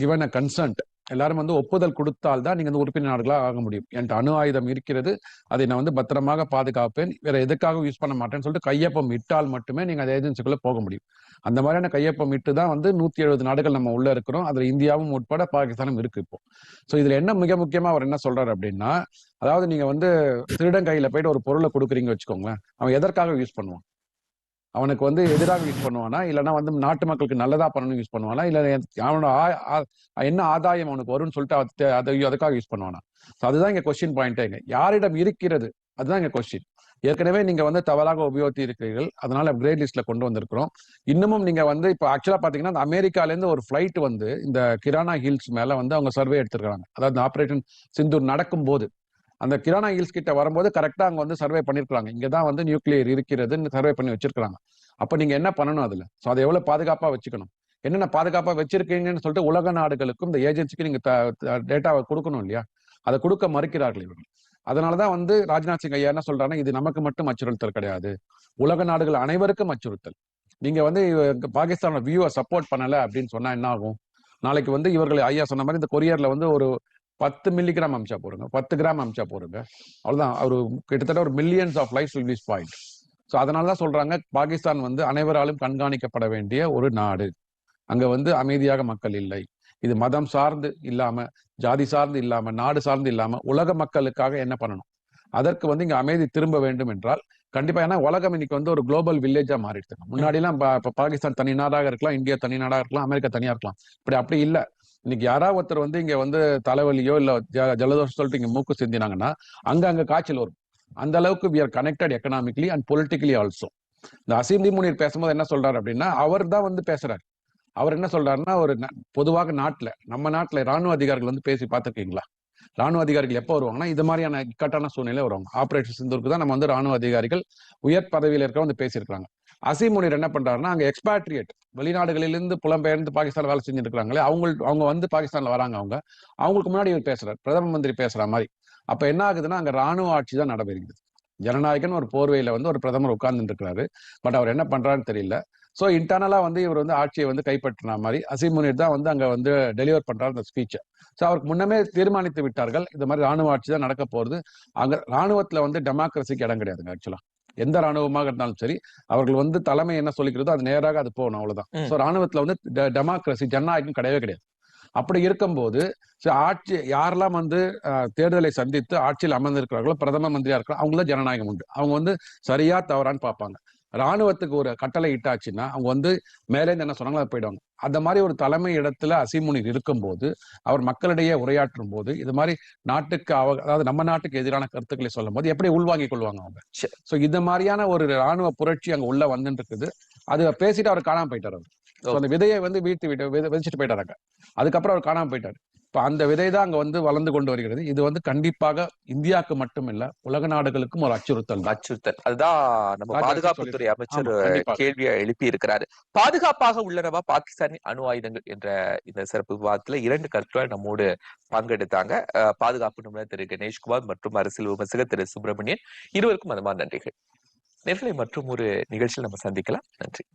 given a consent எல்லாரும் வந்து ஒப்புதல் கொடுத்தால் தான் நீங்க வந்து உறுப்பினர் நாடுகளாக ஆக முடியும். என்கிட்ட அணு ஆயுதம் இருக்கிறது அதை நான் வந்து பத்திரமாக பாதுகாப்பேன். வேற எதுக்காக யூஸ் பண்ண மாட்டேன்னு சொல்லிட்டு கையொப்பம் இட்டால் மட்டுமே நீங்க அந்த ஏஜென்சிக்குள்ள போக முடியும். அந்த மாதிரியான கையொப்பம் இட்டு தான் வந்து நூத்தி எழுபது நாடுகள் நம்ம உள்ள இருக்கிறோம். அதுல இந்தியாவும் உட்பட பாகிஸ்தானும் இருக்கு இப்போ. சோ இதுல என்ன மிக முக்கியமா அவர் என்ன சொல்றாரு அப்படின்னா அதாவது நீங்க வந்து திருடன் கையில போயிட்டு ஒரு பொருளை கொடுக்குறீங்க வச்சுக்கோங்களேன். அவன் எதற்காக யூஸ் பண்ணுவான்? அவனுக்கு வந்து எதிராக யூஸ் பண்ணுவானா? இல்லைன்னா வந்து நாட்டு மக்களுக்கு நல்லதா பண்ணணும் யூஸ் பண்ணுவானா? இல்லை அவனோட ஆ- ஆ- என்ன ஆதாயம் அவனுக்கு வரும்னு சொல்லிட்டு அதை அதுக்காக யூஸ் பண்ணுவானா? ஸோ அதுதான் இங்க கொஸ்டின் பாயிண்டே யாரிடம் இருக்கிறது? அதுதான் இங்க கொஸ்டின் ஏற்கனவே நீங்க வந்து தவறாக உபயோகித்து இருக்கிறீர்கள். அதனால கிரேட் லிஸ்ட்ல கொண்டு வந்திருக்கிறோம். இன்னமும் நீங்க வந்து இப்போ ஆக்சுவலா பாத்தீங்கன்னா அந்த அமெரிக்கால இருந்து ஒரு ஃபிளைட் வந்து இந்த கிரானா ஹில்ஸ் மேல வந்து அவங்க சர்வே எடுத்திருக்காங்க அதாவது ஆபரேஷன் சிந்தூர் நடக்கும் போது அந்த கிரானா ஹில்ஸ் கிட்ட வரும்போது கரெக்டா அங்க வந்து சர்வே பண்ணிருக்காங்க இங்கே தான் வந்து நியூக்ளியர் இருக்கிறதுன்னு சர்வே பண்ணி வச்சிருக்காங்க அப்ப நீங்க என்ன பண்ணணும் அதுல? சோ அதை எவ்வளவு பாதுகாப்பா வச்சுக்கணும்? என்னென்ன பாதுகாப்பா வச்சிருக்கீங்கன்னு சொல்லிட்டு உலக நாடுகளுக்கும் இந்த ஏஜென்சிக்கு நீங்க டேட்டாவை கொடுக்கணும் இல்லையா? அதை கொடுக்க மறுக்கிறார்கள் இவர்கள். அதனாலதான் வந்து ராஜ்நாத் சிங் ஐயா என்ன சொல்றாங்கன்னா இது நமக்கு மட்டும் அச்சுறுத்தல் கிடையாது. உலக நாடுகள் அனைவருக்கும் அச்சுறுத்தல். நீங்க வந்து பாகிஸ்தானோட வியூவை சப்போர்ட் பண்ணல அப்படின்னு சொன்னா என்ன ஆகும்? நாளைக்கு வந்து இவர்கள் ஐயா சொன்ன மாதிரி இந்த கொரியர்ல வந்து ஒரு பத்து மில்லிகிராம் அமிச்சா போடுங்க. பத்து கிராம் அமிச்சா போடுங்க. அவ்வளவுதான். ஒரு கிட்டத்தட்ட ஒரு millions of life will be spoiled so அதனால தான் சொல்றாங்க பாகிஸ்தான் வந்து அனைவராலும் கண்காணிக்கப்பட வேண்டிய ஒரு நாடு. அங்க வந்து அமைதியாக மக்கள் இல்லை. இது மதம் சார்ந்து இல்லாம ஜாதி சார்ந்து இல்லாம நாடு சார்ந்து இல்லாம உலக மக்களுக்காக என்ன பண்ணணும்? அதற்கு வந்து இங்க அமைதி திரும்ப வேண்டும் என்றால் கண்டிப்பா ஏன்னா உலகம் இன்னைக்கு வந்து ஒரு குளோபல் வில்லேஜா மாறிடுது. முன்னாடி எல்லாம் பாகிஸ்தான் தனி நாடாக இருக்கலாம் இந்தியா தனி நாடாக இருக்கலாம் அமெரிக்கா தனியா இருக்கலாம். இப்படி அப்படி இல்லை. இன்னைக்கு யாராவது ஒருத்தர் வந்து இங்க வந்து தலைவலியோ இல்ல ஜ- ஜலதோஷம் சொல்லிட்டு இங்க மூக்கு சிந்தினாங்கன்னா அங்க அங்க காய்ச்சல் வரும். அந்த அளவுக்கு we are connected economically and politically also இந்த அசீம் முனீர் பேசும்போது என்ன சொல்றாரு அப்படின்னா அவர் தான் வந்து பேசுறாரு. அவர் என்ன சொல்றாருன்னா ஒரு பொதுவாக நாட்டுல நம்ம நாட்டுல ராணுவ அதிகாரிகள் வந்து பேசி பார்த்துருக்கீங்களா? ராணுவ அதிகாரிகள் எப்போ வருவாங்கன்னா இது மாதிரியான இக்கட்டான சூழ்நிலை வருவாங்க. ஆபரேஷன் சிந்தூருக்கு தான் நம்ம வந்து ராணுவ அதிகாரிகள் உயர் பதவியில் இருக்க வந்து பேசியிருக்காங்க அசீம் என்ன பண்றாருன்னா அங்க எக்ஸ்பேட்ரியேட் வெளிநாடுகளிலிருந்து புலம்பெயர்ந்து பாகிஸ்தான் வேலை செஞ்சுட்டு இருக்காங்களே அவங்க அவங்க வந்து பாகிஸ்தான்ல வராங்க அவங்க. அவங்களுக்கு முன்னாடி இவர் பேசுறாரு பிரதம மந்திரி பேசுற மாதிரி. அப்ப என்ன ஆகுதுன்னா அங்க ராணுவ ஆட்சி தான் நடைபெறுகிறது. ஜனநாயகன் ஒரு போர்வையில வந்து ஒரு பிரதமர் உட்கார்ந்துட்டு இருக்கிறாரு பட் அவர் என்ன பண்றாருன்னு தெரியல. சோ இன்டர்னலா வந்து இவர் வந்து ஆட்சியை வந்து கைப்பற்றின மாதிரி அசீம் தான் வந்து அங்க வந்து டெலிவர் பண்றாரு அந்த ஸ்பீச்சை ஸோ அவருக்கு முன்னமே தீர்மானித்து விட்டார்கள் இந்த மாதிரி ராணுவ ஆட்சி தான் நடக்க போறது அங்க ராணுவத்துல வந்து டெமோக்ரஸிக்கு இடம் கிடையாதுங்க ஆக்சுவலா எந்த ராணுவமாக இருந்தாலும் சரி அவர்கள் வந்து தலைமை என்ன சொல்லிக்கிறதோ அது நேராக அது போகணும் அவ்வளவுதான். ஸோ ராணுவத்துல வந்து டெமோக்ரஸி ஜனநாயகம் கிடையவே கிடையாது. அப்படி இருக்கும்போது ஆட்சி யாரெல்லாம் வந்து தேர்தலை சந்தித்து ஆட்சியில் அமர்ந்திருக்கிறார்களோ பிரதம மந்திரியா இருக்கிறோம் அவங்கள ஜனநாயகம் உண்டு. அவங்க வந்து சரியா தவறான்னு பார்ப்பாங்க. ராணுவத்துக்கு ஒரு கட்டளை இட்டாச்சுன்னா அவங்க வந்து மேலே என்ன சொன்னாங்களோ அது போயிடுவாங்க. அந்த மாதிரி ஒரு தலைமை இடத்துல அசீமுனிர் இருக்கும்போது அவர் மக்களிடையே உரையாற்றும் போது இது மாதிரி நாட்டுக்கு அவ அதாவது நம்ம நாட்டுக்கு எதிரான கருத்துக்களை சொல்லும் போது எப்படி உள்வாங்கிக் கொள்வாங்க அவங்க. சோ இந்த மாதிரியான ஒரு ராணுவ புரட்சி அங்க உள்ள வந்துட்டு இருக்குது அது பேசிட்டு அவர் காணாம போயிட்டார் அவர். அந்த விதையை வந்து வீழ்த்தி விட்டு விதை விதைச்சிட்டு போயிட்டாராங்க அதுக்கப்புறம் அவர் காணாம போயிட்டார். இப்ப அந்த விதை தான் அங்க வந்து வளர்ந்து கொண்டு வருகிறது. இது வந்து கண்டிப்பாக இந்தியாவுக்கு மட்டும் இல்ல உலக நாடுகளுக்கும் ஒரு அச்சுறுத்தல். அச்சுறுத்தல். அதுதான் நம்ம பாதுகாப்புத்துறை அமைச்சர். கேள்வியை எழுப்பி இருக்கிறாரு பாதுகாப்பாக உள்ளனவா பாகிஸ்தானின் அணு ஆயுதங்கள் என்ற இந்த சிறப்பு விவாதத்துல இரண்டு கருத்துக்கள் நம்மோடு பங்கெடுத்தாங்க. பாதுகாப்பு நிபுணர் திரு கணேஷ்குமார் மற்றும் அரசியல் விமர்சகர் திரு சுப்பிரமணியன். இருவருக்கும் அதுமா நன்றிகள். நேர்களை மற்றும் ஒரு நிகழ்ச்சியில் நம்ம சந்திக்கலாம். நன்றி.